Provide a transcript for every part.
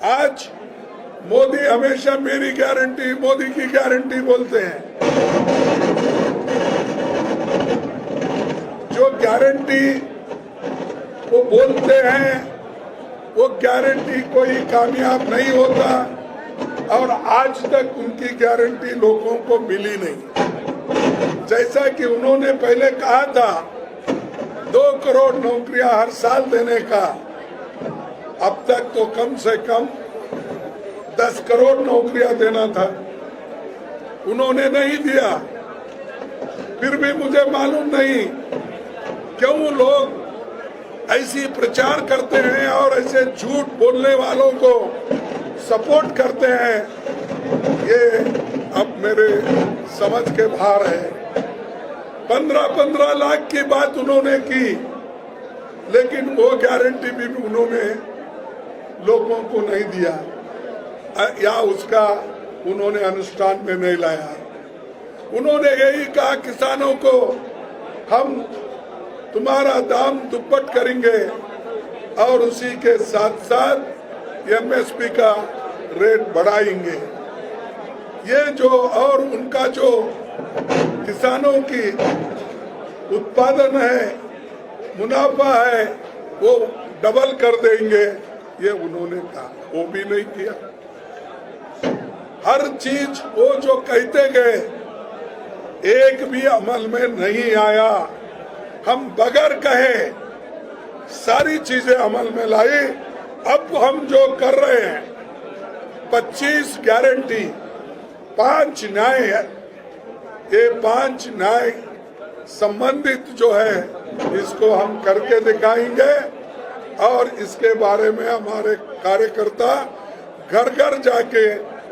आज मोदी हमेशा मेरी गारंटी, मोदी की गारंटी बोलते हैं। जो गारंटी वो बोलते हैं, वो गारंटी कोई कामयाब नहीं होता और आज तक उनकी गारंटी लोगों को मिली नहीं। जैसा कि उन्होंने पहले कहा था, दो करोड़ नौकरियाँ हर साल देने का अब तक तो कम से कम दस करोड़ नौकरियाँ देना था। उन्होंने नहीं दिया। फिर भी मुझे मालूम नहीं क्यों लोग ऐसी प्रचार करते हैं और ऐसे झूठ बोलने वालों को सपोर्ट करते हैं। ये अब मेरे समझ के बाहर है। पंद्रह पंद्रह लाख की बात उन्होंने की, लेकिन वो गारंटी भी उन्होंने लोगों को नहीं दिया। या उसका उन्होंने अनुष्ठान में नहीं लाया। उन्होंने यही कहा, किसानों को हम तुम्हारा दाम दुप्पट करेंगे और उसी के साथ साथ एमएसपी का रेट बढ़ाएँगे। ये जो और उनका जो किसानों की उत्पादन है, मुनाफा है, वो डबल कर देंगे। ये उन्होंने कहा, वो भी नहीं किया। हर चीज़ वो जो कहते गए, एक भी अमल में नहीं आया। हम बगैर कहे सारी चीज़ें अमल में लाई। अब हम जो कर रहे हैं 25 गारंटी पाँच न्याय है। ये पाँच न्याय संबंधित जो है, इसको हम करके दिखाएँगे। और इसके बारे में हमारे कार्यकर्ता घर घर जाके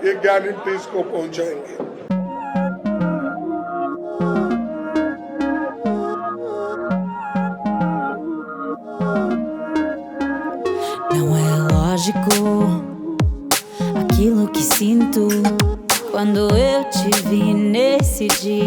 ये गारंटीज को पहुंचाएंगे Não é lógico aquilo que sinto quando eu te vi nesse dia